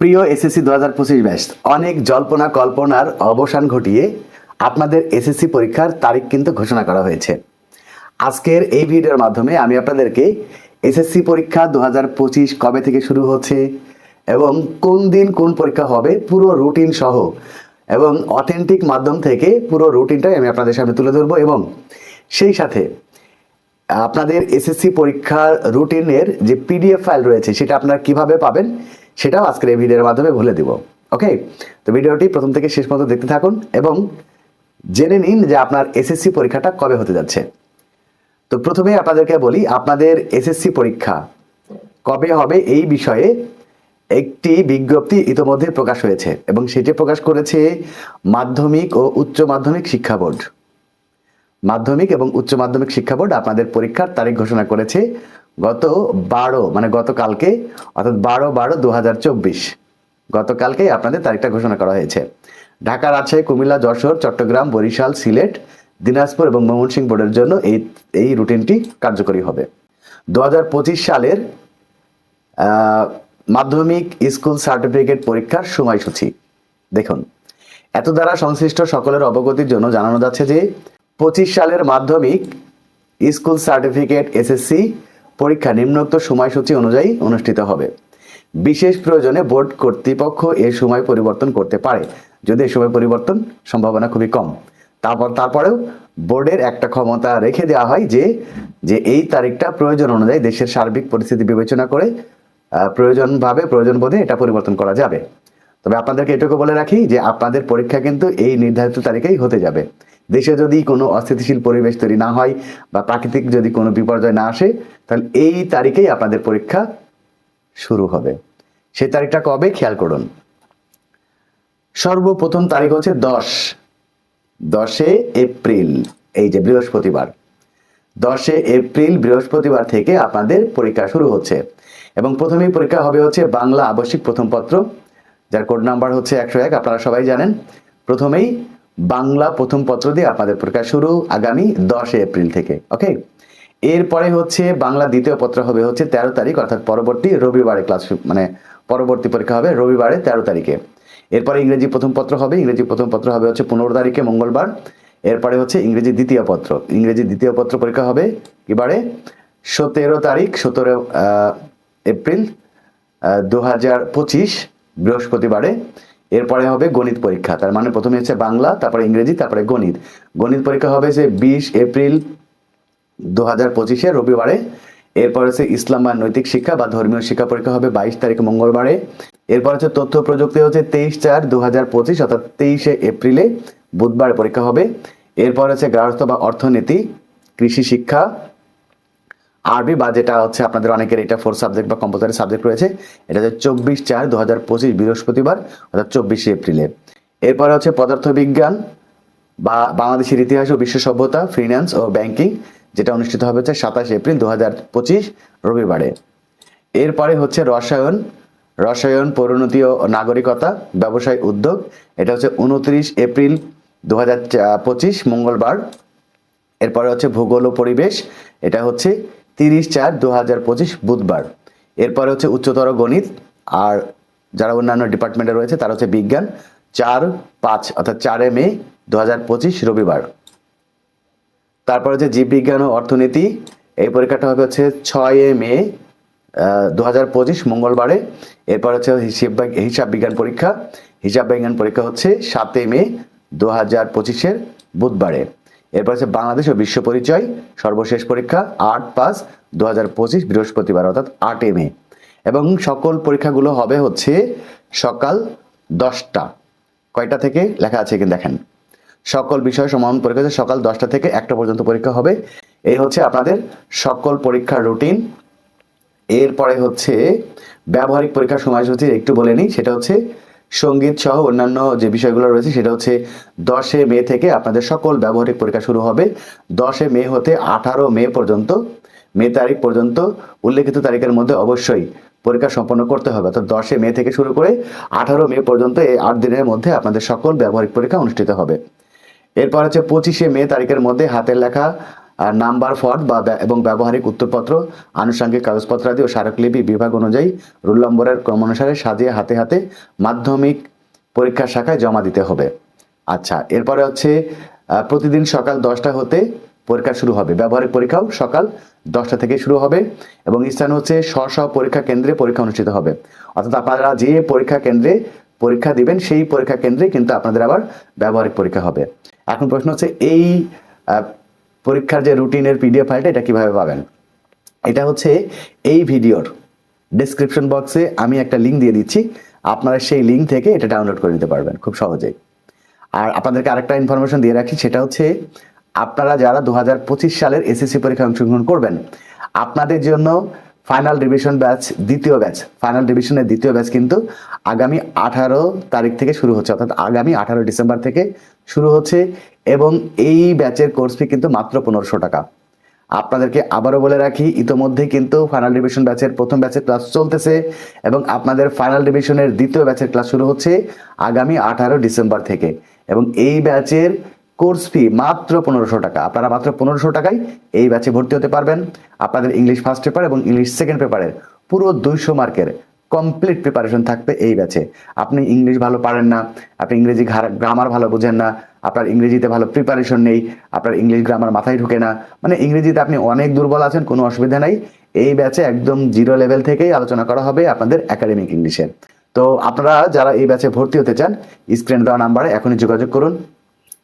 প্রিয় এসএসসি দু হাজার পঁচিশ ব্যাচ, অনেক জল্পনা কল্পনার অবসান ঘটিয়ে আপনাদের এসএসসি পরীক্ষার তারিখ কিন্তু ঘোষণা করা হয়েছে। আজকের এই ভিডিওর মাধ্যমে আমি আপনাদেরকে এসএসসি পরীক্ষা দু হাজার পঁচিশ কবে থেকে শুরু হচ্ছে এবং কোন দিন কোন পরীক্ষা হবে পুরো রুটিন সহ এবং অথেন্টিক মাধ্যম থেকে পুরো রুটিনটাই আমি আপনাদের সামনে তুলে ধরবো এবং সেই সাথে আপনাদের এসএসসি পরীক্ষার রুটিনের যে পিডিএফ ফাইল রয়েছে সেটা আপনারা কীভাবে পাবেন সেটাও আজকের এই ভিডিওর মাধ্যমে বলে দিব ওকে তো ভিডিওটি প্রথম থেকে শেষ পর্যন্ত দেখতে থাকুন এবং জেনে নিন যে আপনার এসএসসি পরীক্ষাটা কবে হতে যাচ্ছে। তো প্রথমে আপনাদেরকে বলি, আপনাদের এসএসসি পরীক্ষা কবে হবে এই বিষয়ে একটি বিজ্ঞপ্তি ইতোমধ্যে প্রকাশ হয়েছে এবং সেটি প্রকাশ করেছে মাধ্যমিক ও উচ্চ মাধ্যমিক শিক্ষা বোর্ড। মাধ্যমিক এবং উচ্চ মাধ্যমিক শিক্ষা বোর্ড আপনাদের পরীক্ষার তারিখ ঘোষণা করেছে গত বারো মানে গতকালকে, অর্থাৎ বারো বারো দু হাজার চব্বিশ। গতকালকেই আপনাদের তারিখটা ঘোষণা করা হয়েছে। ঢাকার আছে কুমিল্লা, যশোর, চট্টগ্রাম, বরিশাল, সিলেট, দিনাজপুর এবং ময়মনসিংহ বোর্ডের জন্য এই এই রুটিনটি কার্যকরী হবে। দু হাজার পঁচিশ সালের মাধ্যমিক স্কুল সার্টিফিকেট পরীক্ষার সময়সূচি। দেখুন, এত দ্বারা সংশ্লিষ্ট সকলের অবগতির জন্য জানানো যাচ্ছে যে, পঁচিশ সালের মাধ্যমিক স্কুল সার্টিফিকেট, এসএসসি পরীক্ষা নিম্নোক্ত সময়সূচি অনুযায়ী অনুষ্ঠিত হবে। বিশেষ প্রয়োজনে বোর্ড কর্তৃপক্ষ এর সময় পরিবর্তন করতে পারে। যদি এ সময় পরিবর্তন সম্ভাবনা খুবই কম। তারপর, তারপরেও বোর্ডের একটা ক্ষমতা রেখে দেওয়া হয় যে যে এই তারিখটা প্রয়োজন অনুযায়ী দেশের সার্বিক পরিস্থিতি বিবেচনা করে প্রয়োজনভাবে প্রয়োজন বোধে এটা পরিবর্তন করা যাবে। তবে আপনাদেরকে এটুকু বলে রাখি যে আপনাদের পরীক্ষা কিন্তু এই নির্ধারিত তারিখেই হতে যাবে। দেশে যদি কোনো অস্থিতিশীল পরিবেশ তৈরি না হয় বা প্রাকৃতিক যদি কোনো বিপর্যয় না আসে, তাহলে এই তারিখেই আপনাদের পরীক্ষা শুরু হবে। সেই তারিখটা কবে খেয়াল করুন। সর্বপ্রথম তারিখ হচ্ছে দশ। দশে এপ্রিল, এই যে বৃহস্পতিবার। দশে এপ্রিল, বৃহস্পতিবার থেকে আপনাদের পরীক্ষা শুরু হচ্ছে। এবং প্রথমেই পরীক্ষা হবে হচ্ছে বাংলা আবশ্যিক প্রথম পত্র। যার কোড নাম্বার হচ্ছে একশো এক, আপনারা সবাই জানেন। প্রথমেই বাংলা প্রথম পত্র দিয়ে আপনাদের পরীক্ষা শুরু আগামী দশে এপ্রিল থেকে ওকে এরপরে হচ্ছে বাংলা দ্বিতীয় পত্র হবে হচ্ছে তেরো তারিখ, অর্থাৎ পরবর্তী রবিবারে ক্লাস মানে পরবর্তী পরীক্ষা হবে রবিবারে তেরো তারিখে। এরপরে ইংরেজি প্রথম পত্র হবে, ইংরেজি প্রথম পত্র হবে হচ্ছে পনেরো তারিখে, মঙ্গলবার। এরপরে হচ্ছে ইংরেজি দ্বিতীয় পত্র, ইংরেজি দ্বিতীয় পত্র পরীক্ষা হবে এবারে সতেরো তারিখ, সতেরো এপ্রিল দু হাজার পঁচিশ। বৃহস্পতিবারে, এরপরে হবে গণিত পরীক্ষা। তার মানে প্রথমে হচ্ছে বাংলা, তারপরে ইংরেজি, তারপরে গণিত। গণিত পরীক্ষা হবে যে বিশ এপ্রিল দু হাজার পঁচিশে, রবিবারে। এরপর হচ্ছে ইসলাম বা নৈতিক শিক্ষা বা ধর্মীয় শিক্ষা পরীক্ষা হবে বাইশ তারিখ মঙ্গলবারে। এরপর হচ্ছে তথ্য প্রযুক্তি হচ্ছে তেইশ চার দু হাজার পঁচিশ, অর্থাৎ তেইশে এপ্রিলে বুধবার পরীক্ষা হবে। এরপর হচ্ছে গৃহস্থ বা অর্থনীতি, কৃষি শিক্ষা আরবি বা যেটা হচ্ছে আপনাদের অনেকের এটা ফোর সাবজেক্ট বা কম্পালসারি সাবজেক্ট রয়েছে, এটা হচ্ছে চব্বিশ চার দু হাজার পঁচিশ বৃহস্পতিবার অর্থাৎ চব্বিশে এপ্রিলে। এরপরে হচ্ছে পদার্থবিজ্ঞান বা বাংলাদেশের ইতিহাস ও বিশ্ব সভ্যতা ফিনান্স ও ব্যাংকিং যেটা অনুষ্ঠিত হবে হচ্ছে সাতাশ এপ্রিল দু হাজার পঁচিশ রবিবারে। এরপরে হচ্ছে রসায়ন রসায়ন, পরিণতি ও নাগরিকতা, ব্যবসায় উদ্যোগ, এটা হচ্ছে উনত্রিশ এপ্রিল দু হাজার পঁচিশ মঙ্গলবার। এরপরে হচ্ছে ভূগোল ও পরিবেশ, এটা হচ্ছে তিরিশ চার দু হাজার পঁচিশ বুধবার। এরপরে হচ্ছে উচ্চতর গণিত, আর যারা অন্যান্য ডিপার্টমেন্টে রয়েছে, তারা হচ্ছে বিজ্ঞান, চার পাঁচ, অর্থাৎ চারে মে দু হাজার পঁচিশ রবিবার। তারপর হচ্ছে জীববিজ্ঞান ও অর্থনীতি, এই পরীক্ষাটা হবে হচ্ছে ছয় মে দু হাজার পঁচিশ মঙ্গলবারে। এরপর হচ্ছে হিসাব হিসাব বিজ্ঞান পরীক্ষা। হিসাব বিজ্ঞান পরীক্ষা হচ্ছে সাতই মে দু হাজার পঁচিশের বুধবারে। এরপর হচ্ছে বাংলাদেশ ও বিশ্ব পরিচয়, সর্বশেষ পরীক্ষা আট পাঁচ দু হাজার পঁচিশ বৃহস্পতিবার, অর্থাৎ আটই মে। এবং সকল পরীক্ষাগুলো হবে হচ্ছে সকাল দশটা। কয়টা থেকে? লেখা আছে কিন্তু দেখেন। সকল বিষয় সমান পরীক্ষা হচ্ছে সকাল দশটা থেকে একটা পর্যন্ত পরীক্ষা হবে। এই হচ্ছে আপনাদের সকল পরীক্ষার রুটিন। এরপরে হচ্ছে ব্যবহারিক পরীক্ষার সময়সূচি একটু বলে নিই, সেটা হচ্ছে সংগীত সহ অন্যান্য যে বিষয়গুলো রয়েছে, সেটা হচ্ছে দশে মে থেকে আপনাদের সকল ব্যবহারিক পরীক্ষা শুরু হবে। দশে মে হতে আঠারো মে পর্যন্ত, মে তারিখ পর্যন্ত, উল্লেখিত তারিখের মধ্যে অবশ্যই পরীক্ষা সম্পন্ন করতে হবে। অর্থাৎ দশে মে থেকে শুরু করে আঠারো মে পর্যন্ত এই আট দিনের মধ্যে আপনাদের সকল ব্যবহারিক পরীক্ষা অনুষ্ঠিত হবে। এরপর হচ্ছে পঁচিশে মে তারিখের মধ্যে হাতের লেখা নাম্বার ফর্দ বা এবং ব্যবহারিক উত্তরপত্র, আনুষঙ্গিক কাগজপত্র আদি ও স্মারকলিপি বিভাগ অনুযায়ী রোল নম্বরের ক্রম অনুসারে সাজিয়ে হাতে হাতে মাধ্যমিক পরীক্ষা শাখায় জমা দিতে হবে। আচ্ছা এরপরে হচ্ছে প্রতিদিন সকাল দশটা হতে পরীক্ষা শুরু হবে। ব্যবহারিক পরীক্ষাও সকাল দশটা থেকে শুরু হবে এবং স্থান হচ্ছে স্ব স্ব পরীক্ষা কেন্দ্রে পরীক্ষা অনুষ্ঠিত হবে। অর্থাৎ আপনারা যে পরীক্ষা কেন্দ্রে পরীক্ষা দিবেন, সেই পরীক্ষা কেন্দ্রে কিন্তু আপনাদের আবার ব্যবহারিক পরীক্ষা হবে। এখন প্রশ্ন হচ্ছে, এই পরীক্ষার যে রুটিনের পিডিএফ ফাইলটা এটা কীভাবে পাবেন? এটা হচ্ছে এই ভিডিওর ডিসক্রিপশন বক্সে আমি একটা লিঙ্ক দিয়ে দিচ্ছি। আপনারা সেই লিঙ্ক থেকে এটা ডাউনলোড করে নিতে পারবেন খুব সহজেই। আর আপনাদেরকে আরেকটা ইনফরমেশন দিয়ে রাখি, সেটা হচ্ছে আপনারা যারা দু হাজার পঁচিশ সালের এসএসসি পরীক্ষায় অংশগ্রহণ করবেন, আপনাদের জন্য ফাইনাল রিভিশন ব্যাচ দ্বিতীয় ব্যাচ ফাইনাল রিভিশনের দ্বিতীয় ব্যাচ কিন্তু আগামী আঠারো তারিখ থেকে শুরু হচ্ছে, অর্থাৎ আগামী আঠারো ডিসেম্বর থেকে শুরু হচ্ছে এবং এই ব্যাচের কোর্স ফি কিন্তু মাত্র পনেরোশো টাকা। আপনাদেরকে আবারও বলে রাখি, ইতোমধ্যে কিন্তু ফাইনাল ডিভিশন ব্যাচের প্রথম ব্যাচের ক্লাস চলতেছে এবং আপনাদের ফাইনাল ডিভিশনের দ্বিতীয় ব্যাচের ক্লাস শুরু হচ্ছে আগামী আঠারো ডিসেম্বর থেকে এবং এই ব্যাচের কোর্স ফি মাত্র পনেরোশো টাকা। আপনারা মাত্র পনেরোশো টাকায় এই ব্যাচে ভর্তি হতে পারবেন। আপনাদের ইংলিশ ফার্স্ট পেপার এবং ইংলিশ সেকেন্ড পেপারের পুরো দুইশো মার্কের কমপ্লিট প্রিপারেশন থাকবে এই ব্যাচে আপনি ইংলিশ ভালো পারেন না, আপনি ইংরেজি গ্রামার ভালো বোঝেন না, আপনার ইংরেজিতে ভালো প্রিপারেশন নেই, আপনার ইংলিশ গ্রামার মাথায় ঢুকে না। মানে ইংরেজিতে আপনি অনেক দুর্বল আছেন, কোনো অসুবিধা নাই। এই ব্যাচে একদম জিরো লেভেল থেকেই আলোচনা করা হবে আপনাদের একাডেমিক ইংলিশে তো আপনারা যারা এই ব্যাচে ভর্তি হতে চান স্ক্রিন দেওয়া নাম্বারে এখনই যোগাযোগ করুন।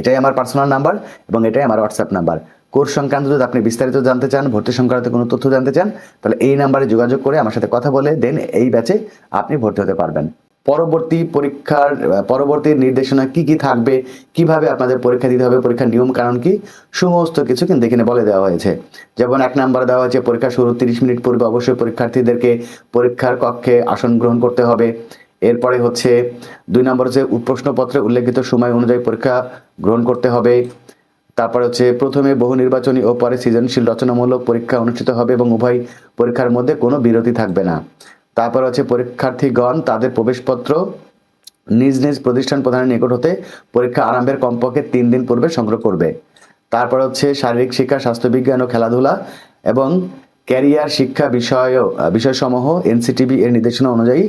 এটাই আমার পার্সোনাল নাম্বার এবং এটাই আমার হোয়াটসঅ্যাপ নাম্বার কোর্স সংক্রান্ত যদি আপনি বিস্তারিত জানতে চান, ভর্তি সংক্রান্ত কোনো তথ্য জানতে চান, তাহলে এই নাম্বারে যোগাযোগ করে আমার সাথে কথা বলে দেন, এই ব্যাচে আপনি ভর্তি হতে পারবেন। পরবর্তী পরীক্ষার, পরবর্তী নির্দেশনা কি কি থাকবে, কীভাবে আপনাদের পরীক্ষা দিতে হবে, পরীক্ষার নিয়ম কারণ কি, সমস্ত কিছু কিন্তু এখানে বলে দেওয়া হয়েছে। যেমন এক নাম্বার দেওয়া হয়েছে, পরীক্ষা শুরু তিরিশ মিনিট পূর্বে অবশ্যই পরীক্ষার্থীদেরকে পরীক্ষার কক্ষে আসন গ্রহণ করতে হবে। এরপরে হচ্ছে দুই নম্বর হচ্ছে প্রশ্নপত্রে উল্লেখিত সময় অনুযায়ী পরীক্ষা গ্রহণ করতে হবে। তারপরে হচ্ছে প্রথমে বহু নির্বাচনী ও পরে সৃজনশীল রচনামূলক পরীক্ষা অনুষ্ঠিত হবে এবং উভয় পরীক্ষার মধ্যে কোনো বিরতি থাকবে না। তারপর হচ্ছে পরীক্ষার্থীগণ তাদের প্রবেশপত্র নিজ নিজ প্রতিষ্ঠান প্রধানের নিকট হতে পরীক্ষা আরম্ভের কমপক্ষে তিন দিন পূর্বে সংগ্রহ করবে। তারপর হচ্ছে শারীরিক শিক্ষা, স্বাস্থ্যবিজ্ঞান ও খেলাধুলা এবং ক্যারিয়ার শিক্ষা বিষয়, বিষয়সমূহ এনসিটিভি এর নির্দেশনা অনুযায়ী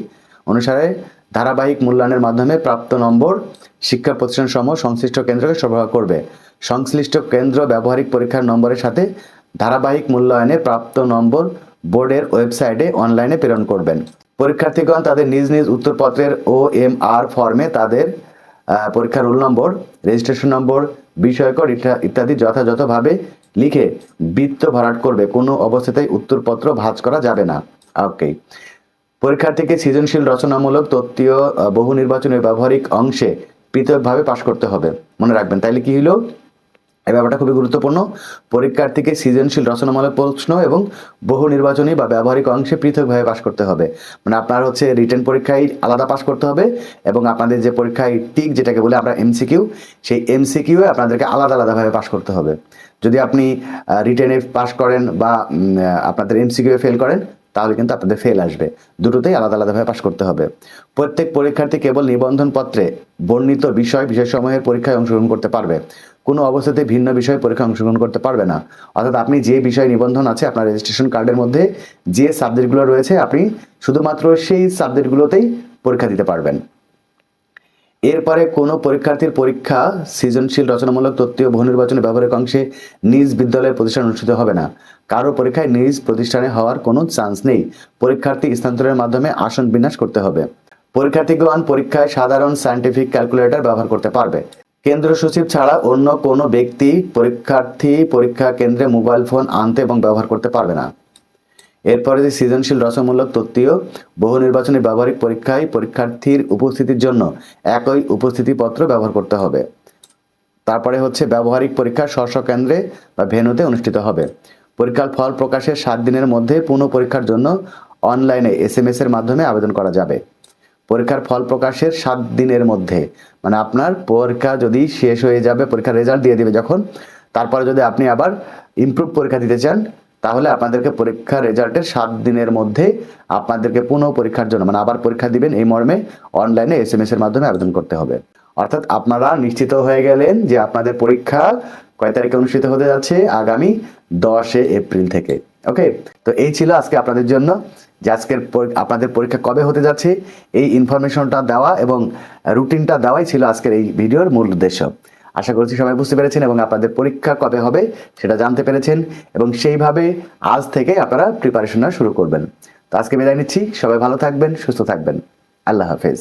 অনুসারে ধারাবাহিক মূল্যায়নের মাধ্যমে প্রাপ্ত নম্বর, শিক্ষা প্রতিষ্ঠান সমূহ সংশ্লিষ্ট কেন্দ্রকে সরবরাহ করবে। সংশ্লিষ্ট কেন্দ্র ব্যবহারিক পরীক্ষার নম্বরের সাথে ধারাবাহিক মূল্যায়নে প্রাপ্ত নম্বর বোর্ডের ওয়েবসাইটে অনলাইনে প্রেরণ করবেন। পরীক্ষার্থীগণ তাদের নিজ নিজ উত্তরপত্রের ও এম আর ফর্মে তাদের পরীক্ষার রোল নম্বর, রেজিস্ট্রেশন নম্বর, বিষয়কর ইত্যা- ইত্যাদি যথাযথভাবে লিখে বৃত্ত ভরাট করবে। কোনো অবস্থাতেই উত্তরপত্র ভাঁজ করা যাবে না। ওকে। পরীক্ষার্থীকে সৃজনশীল রচনামূলক তত্ত্বীয় বহু নির্বাচনী ও ব্যবহারিক অংশে পৃথকভাবে পাশ করতে হবে। মনে রাখবেন, তাইলে কি হলো এই ব্যাপারটা খুবই গুরুত্বপূর্ণ। পরীক্ষার্থীকে সৃজনশীল রচনামূলক প্রশ্ন এবং বহু নির্বাচনী বা ব্যবহারিক অংশে পৃথকভাবে পাশ করতে হবে। মানে আপনার হচ্ছে রিটেন পরীক্ষায় আলাদা পাশ করতে হবে এবং আপনাদের যে পরীক্ষায় টিক যেটাকে বলে আমরা এমসিকিউ সেই এমসিকিউ আপনাদেরকে আলাদা আলাদাভাবে পাশ করতে হবে। যদি আপনি রিটেনে পাশ করেন বা আপনাদের এমসিকিউ ফেল করেন তাহলে কিন্তু আপনাদের ফেল আসবে। দুটোতেই আলাদা আলাদাভাবে পাশ করতে হবে। প্রত্যেক পরীক্ষার্থী কেবল নিবন্ধন পত্রে বর্ণিত বিষয় বিষয়সমূহের পরীক্ষায় অংশগ্রহণ করতে পারবে। কোনো অবস্থাতে ভিন্ন বিষয়ে পরীক্ষায় অংশগ্রহণ করতে পারবে না। অর্থাৎ আপনি যে বিষয় নিবন্ধন আছে, আপনার রেজিস্ট্রেশন কার্ডের মধ্যে যে সাবজেক্টগুলো রয়েছে, আপনি শুধুমাত্র সেই সাবজেক্টগুলোতেই পরীক্ষা দিতে পারবেন। এরপরে কোনো পরীক্ষার্থীর পরীক্ষা সৃজনশীল, রচনামূলক তত্ত্বীয় বহু নির্বাচনী ব্যবহারিক অংশে নিজ বিদ্যালয়ের প্রতিষ্ঠান অনুষ্ঠিত হবে না। কারও পরীক্ষায় নিজ প্রতিষ্ঠানে হওয়ার কোনো চান্স নেই। পরীক্ষার্থী স্থানান্তরের মাধ্যমে আসন বিন্যাস করতে হবে। পরীক্ষার্থীগণ পরীক্ষায় সাধারণ সায়েন্টিফিক ক্যালকুলেটর ব্যবহার করতে পারবে। কেন্দ্র সচিব ছাড়া অন্য কোনো ব্যক্তি পরীক্ষার্থী পরীক্ষা কেন্দ্রে মোবাইল ফোন আনতে এবং ব্যবহার করতে পারবে না। এরপরে যে সৃজনশীল রসমূলক তত্ত্বীয় বহু নির্বাচনী ব্যবহারিক পরীক্ষায় পরীক্ষার্থীর উপস্থিতির জন্য একই উপস্থিতিপত্র ব্যবহার করতে হবে। তারপরে হচ্ছে ব্যবহারিক পরীক্ষা স্ব কেন্দ্রে বা ভেনুতে অনুষ্ঠিত হবে। পরীক্ষার ফল প্রকাশের সাত দিনের মধ্যে পুনঃ পরীক্ষার জন্য অনলাইনে এস এম এর মাধ্যমে আবেদন করা যাবে। পরীক্ষার ফল প্রকাশের সাত দিনের মধ্যে মানে আপনার পরীক্ষা যদি শেষ হয়ে যাবে, পরীক্ষার রেজাল্ট দিয়ে দিবে যখন, তারপরে যদি আপনি আবার ইমপ্রুভ পরীক্ষা দিতে চান তাহলে আপনাদেরকে পরীক্ষার রেজাল্টের সাত দিনের মধ্যে আপনাদেরকে পুনঃ পরীক্ষার জন্য মানে আবার পরীক্ষা দিবেন এই মর্মে অনলাইনে এস এম এস এর মাধ্যমে আবেদন করতে হবে। অর্থাৎ আপনারা নিশ্চিত হয়ে গেলেন যে আপনাদের পরীক্ষা কয় তারিখে অনুষ্ঠিত হতে যাচ্ছে? আগামী দশে এপ্রিল থেকে। ওকে তো এই ছিল আজকে আপনাদের জন্য যে আজকের আপনাদের পরীক্ষা কবে হতে যাচ্ছে? এই ইনফরমেশনটা দেওয়া এবং রুটিনটা দেওয়াই ছিল আজকের এই ভিডিওর মূল উদ্দেশ্য। আশা করছি সবাই বুঝতে পেরেছেন এবং আপনাদের পরীক্ষা কবে হবে সেটা জানতে পেরেছেন এবং সেইভাবে আজ থেকে আপনারা প্রিপারেশনটা শুরু করবেন। তো আজকে বিদায় নিচ্ছি। সবাই ভালো থাকবেন, সুস্থ থাকবেন। আল্লাহ হাফেজ।